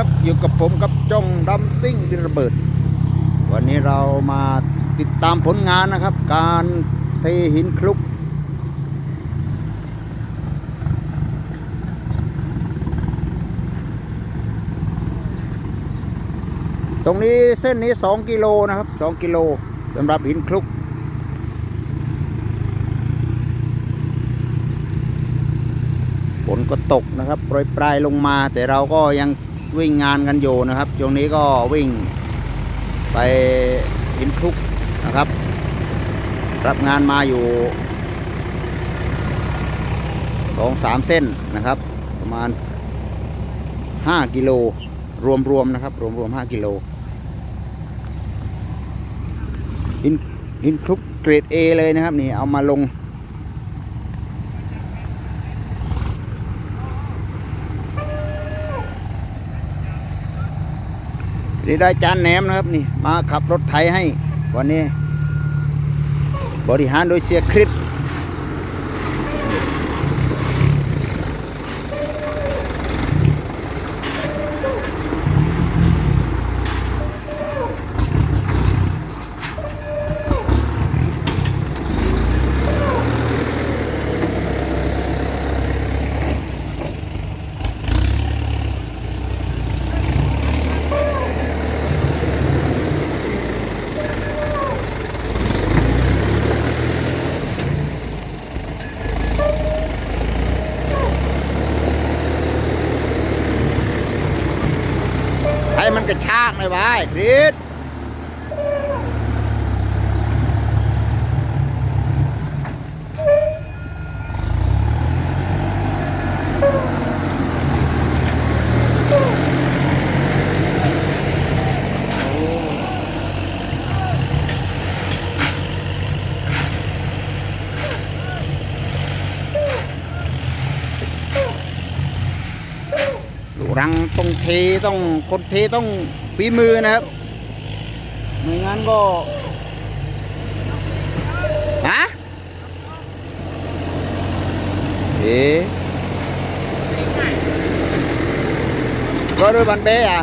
ับอยู่กับผมกับจ้องดำซิ่งดินระเบิด วันนี้เรามาติดตามผลงานนะครับ การเทหินคลุก ตรงนี้เส้นนี้ 2 กิโลนะครับ 2 กิโลสำหรับหินคลุกฝนก็ตกนะครับโปรยปลายลงมา แต่เราก็ยัง วิ่งงานกันอยู่นะครับช่วงนี้ก็วิ่งไปหินคลุกนะครับ รับงานมาอยู่สองสามเส้นนะครับ ประมาณ 5 กิโลรวมๆนะครับ รวมๆ5กิโลหินหินคลุกเกรด A เลยนะครับ นี่เอามาลง นี่ได้จานแหนมนะครับนี่ มาขับรถไถให้ วันนี้ บริหารโดยเสียคริสให้มันกระชากหน่อย ไว้คริสรังต้องเทต้องคนเทต้อง ฝีมือนะครับ ไม่งั้นก็ฮะเอ๊ะก็ด้วยบันเบ้อะ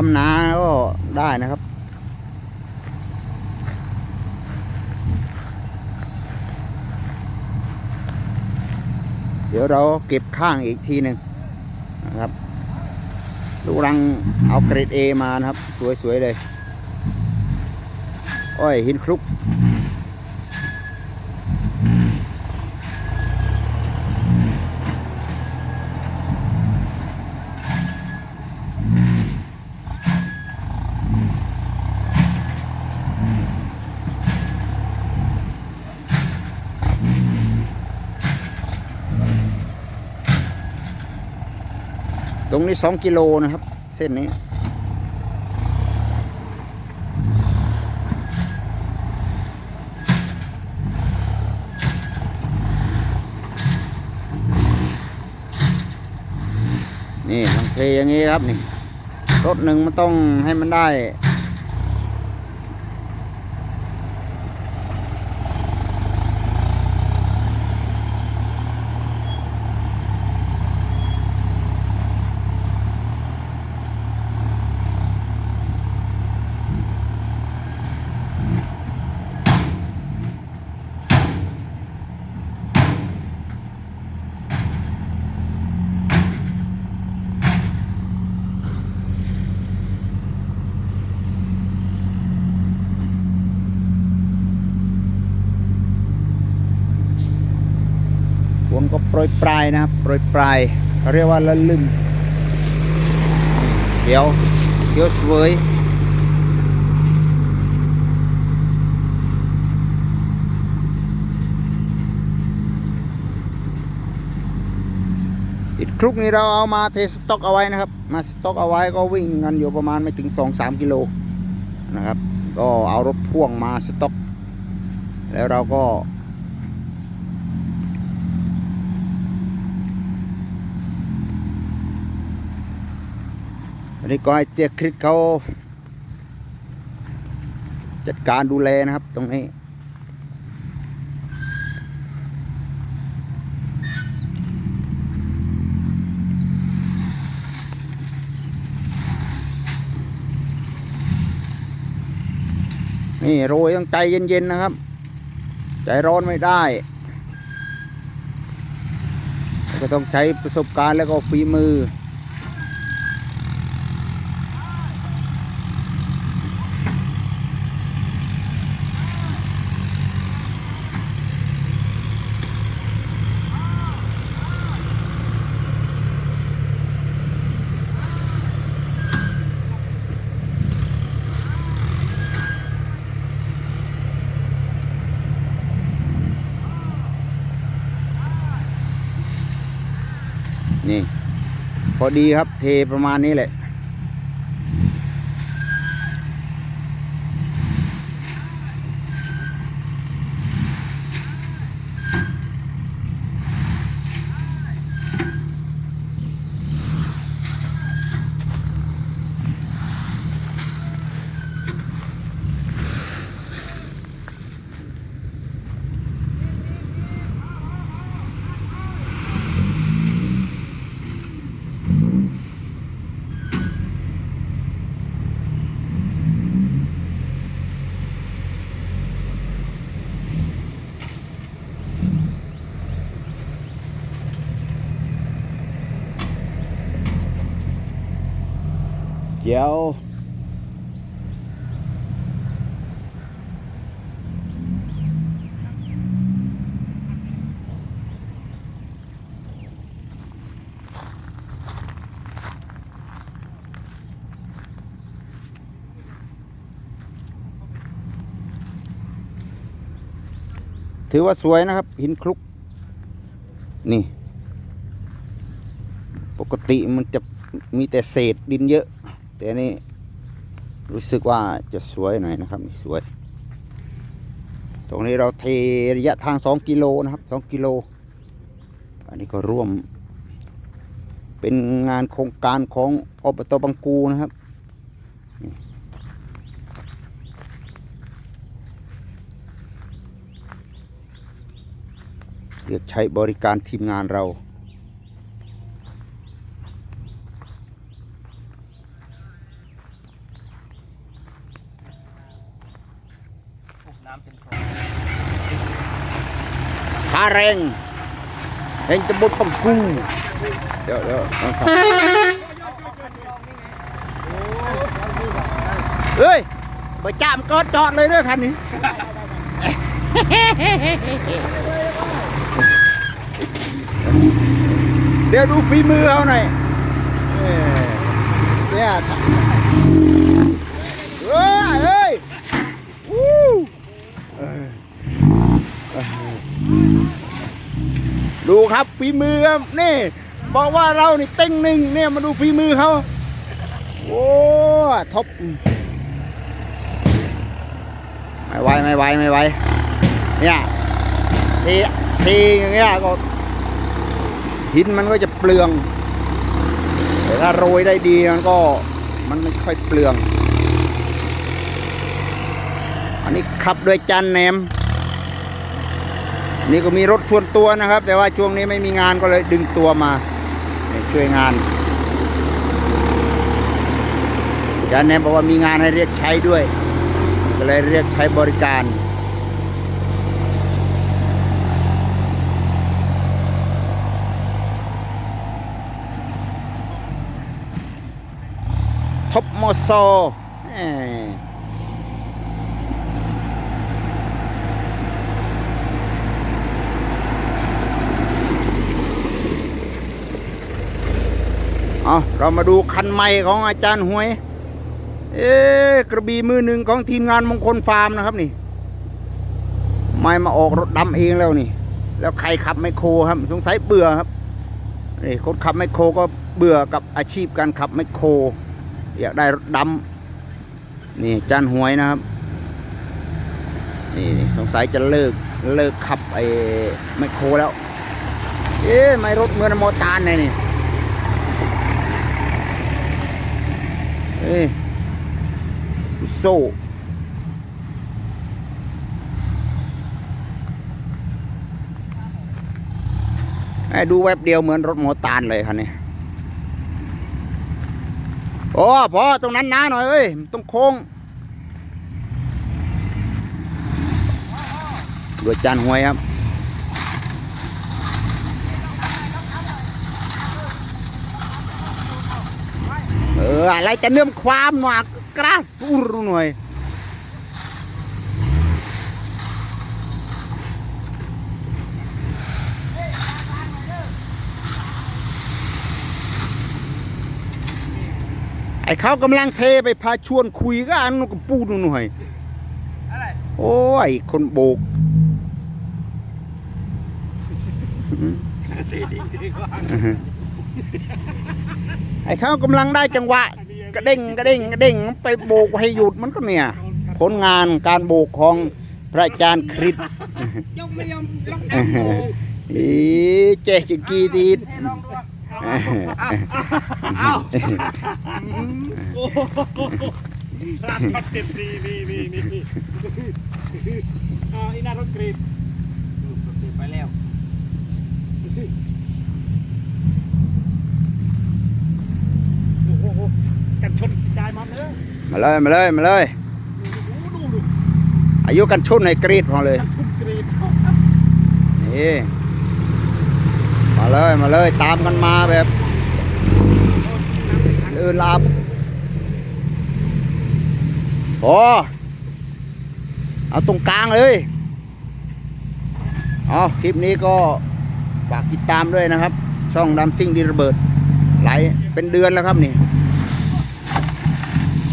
ความหนาก็ได้นะครับ เดี๋ยวเราเก็บข้างอีกทีหนึ่งนะครับ ลูกรังเอาเกรดเอมานะครับ สวยๆเลย อ้อยหินคลุก รงนี้สองกิโลนะครับ เส้นนี้ นี่ต้องเทอย่างนี้ครับนี่รถหนึ่งมันต้องให้มันได้ รยปลายนะครับโปรยปลายเรียกว่าละลึมเดี๋ยวเดี๋ยวสวยอีกคลุกนี้เราเอามาเทสต็อกเอาไว้นะครับ มาสต็อกเอาไว้ก็วิ่งกันอยู่ประมาณไม่ถึง 2-3 กิโลนะครับ ก็เอารถพ่วงมาสต็อก แล้วเราก็ นนี้ก็ให้เจ๊คริสเขาจัดการดูแลนะครับ ตรงนี้ นี่โรยต้องใจเย็นๆนะครับ ใจร้อนไม่ได้ ก็ต้องใช้ประสบการณ์แล้วก็ฝีมือ นี่ พอดีครับเทประมาณนี้แหละียวถือว่าสวยนะครับ หินคลุก นี่ ปกติมันจะมีแต่เศษดินเยอะ แต่นี่รู้สึกว่าจะสวยหน่อยนะครับนี่สวย ตรงนี้เราเทระยะทาง 2 กิโลนะครับ 2 กิโล อันนี้ก็ร่วม เป็นงานโครงการของอบตบังกูนะครับเรียกใช้บริการทีมงานเรา น้ำเป็นโคลนคาแรงแห่งตำบลปังกูเดี๋ยวเดี๋ยวน้อเฮ้ยไปจามก็จอดเลยเด้อคันนี้เดี๋ยวดูฝีมือเอาหน่อยเอ้ยเนี่ยเฮ้ยเฮ้ยวู้ ดูครับฝีมือครับนี่ บอกว่าเรานี่เต็งหนึ่งเนี่ยมาดูฝีมือเขาโอ้ท็อปไม่ไหวไม่ไหวไม่ไหวเนี่ยทีทีอย่างเงี้ยก็หินมันก็จะเปลืองแต่ถ้าโรยได้ดีมันก็มันไม่ค่อยเปลือง อันนี้ขับโดยจันแหนม นี่ก็มีรถส่วนตัวนะครับ แต่ว่าช่วงนี้ไม่มีงานก็เลยดึงตัวมาช่วยงานอาจารย์แนมบอกว่ามีงานให้เรียกใช้ด้วย ก็เลยเรียกใช้บริการท็อปมอโซ เอาเรามาดูคันใหม่ของอาจารย์หวย เอ๊ะกระบี่มือหนึ่งของทีมงานมงคลฟาร์มนะครับนี่ ไม่มาออกรถดำเองแล้วนี่ แล้วใครขับไมโครครับ สงสัยเบื่อครับนี่คนขับแมโครก็เบื่อกับอาชีพการขับแมโคร อยากได้รถดำนี่จานหวยนะครับ นี่สงสัยจะเลิกเลิกขับไอ้แมโครแล้ว เอ๊ะไม่รถเหมือนมอตานเลยนี่ เอ้ยโซ่ไอ้ดูแวบเดียวเหมือนรถโมตานเลยคันนี้โอ้พอตรงนั้นนะหน่อยเอ้ยต้องโค้งดูจานหวยครับ อออะไรจะเนื่อมความหนากกระปูรหน่อยไอ้เขากำลังเทไปพาชวนคุยก็อันนนก็ปูดหน่อยอะไรโอ้ยคนโบกดีดีดีกว่า ไอ้เขากำลังได้จังหวะ กระเด้งกระเด้งกระเด้งไปโบกให้หยุดมันก็เนี่ย ผลงานการโบกของพระอาจารย์คริสยกไม่ยอมล็อกดันโอ้อีเจ๊จิกีดีดให้ลองดูเอาเอาโอ้โหร้านช็อตเด็ดนี่นี่นี่นี่อ่าอีน่ารถกรีดดูรถกรีดไปแล้วโอ้โหกันชนจ่าย มันเนอะมาเลยมาเลยมาเลยดูดูดูอายุกันชุนในกรีดพอเลยกันชนกรีดนี่มาเลยมาเลยตามกันมาแบบเออลาบโอ้เอาตรงกลางเลยเอาคลิปนี้ก็ฝากติดตามด้วยนะครับ ช่องดำซิ่งดีระเบิดไหลายเป็นเดือนแล้วครับนี่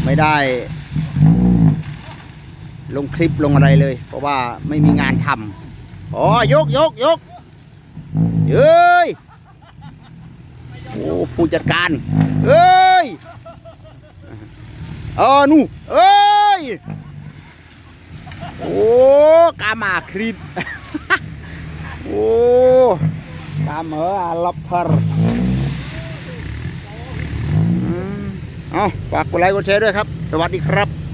ไม่ได้ ลงคลิปลงอะไรเลย เพราะว่าไม่มีงานทำอ๋อยกยกยกเอ้ยโอ้ผู้จัดการเอ้ยเออนู่เอ้ยโอ้กามาคริดโอ้กาเมออาลับพรอื เอาฝากกดไลค์กดแชร์ด้วยครับ สวัสดีครับ